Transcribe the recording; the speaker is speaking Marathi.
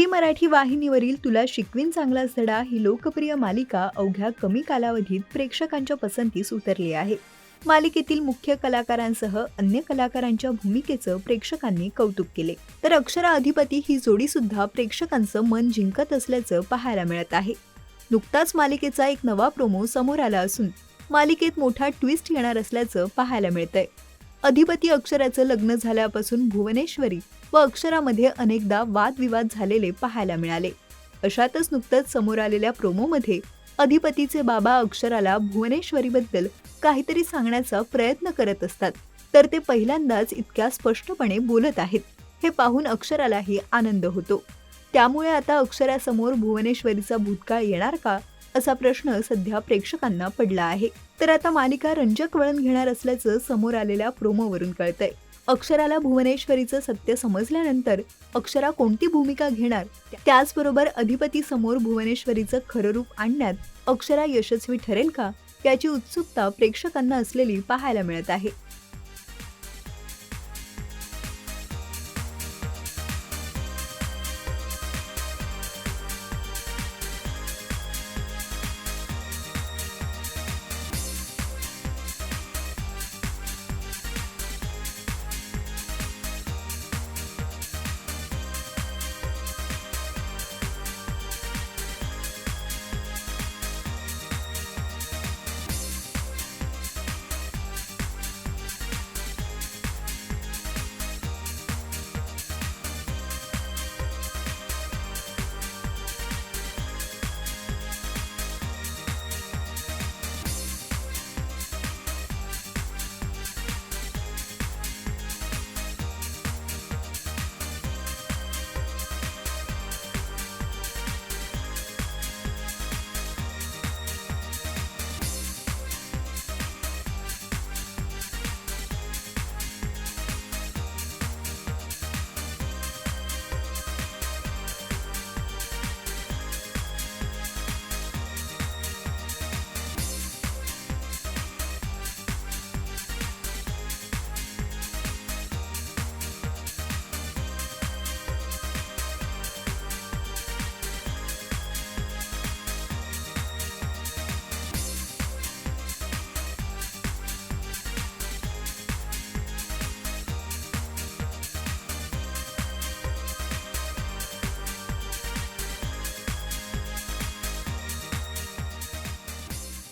झी मराठी वाहिनीवरील तुला शिकवीन चांगलाच धडा ही लोकप्रिय मालिका अवघ्या कमी कालावधीत प्रेक्षकांच्या पसंतीस उतरली आहे. मालिकेतील मुख्य कलाकारांसह अन्य कलाकारांच्या भूमिकेचं प्रेक्षकांनी कौतुक केले. तर अक्षरा अधिपती ही जोडी सुद्धा प्रेक्षकांचं मन जिंकत असल्याचं पाहायला मिळत आहे. नुकताच मालिकेचा एक नवा प्रोमो समोर आला असून मालिकेत मोठा ट्विस्ट येणार असल्याचं पाहायला मिळतंय. अधिपती अक्षराचं लग्न झाल्यापासून भुवनेश्वरी व अक्षरामध्ये अनेकदा वादविवाद झालेले पाहायला मिळाले. अशातच नुकतंच समोर आलेल्या प्रोमोमध्ये अधिपतीचे बाबा अक्षराला भुवनेश्वरीबद्दल काहीतरी सांगण्याचा प्रयत्न करत असतात. तर ते पहिल्यांदाच इतक्या स्पष्टपणे बोलत आहेत. हे पाहून अक्षरालाही आनंद होतो. त्यामुळे आता अक्षरासमोर भुवनेश्वरीचा भूतकाळ येणार का? असा प्रश्न सध्या प्रेक्षकांना पडला आहे. तर आता मालिका रंजक वळण घेणार असल्याचं समोर आलेल्या प्रोमोवरून कळतंय. अक्षराला भुवनेश्वरीचं सत्य समजल्यानंतर अक्षरा कोणती भूमिका घेणार? त्याचबरोबर अधिपती समोर भुवनेश्वरीचं खरं रूप आणण्यात अक्षरा यशस्वी ठरेल का? याची उत्सुकता प्रेक्षकांना असलेली पाहायला मिळत आहे.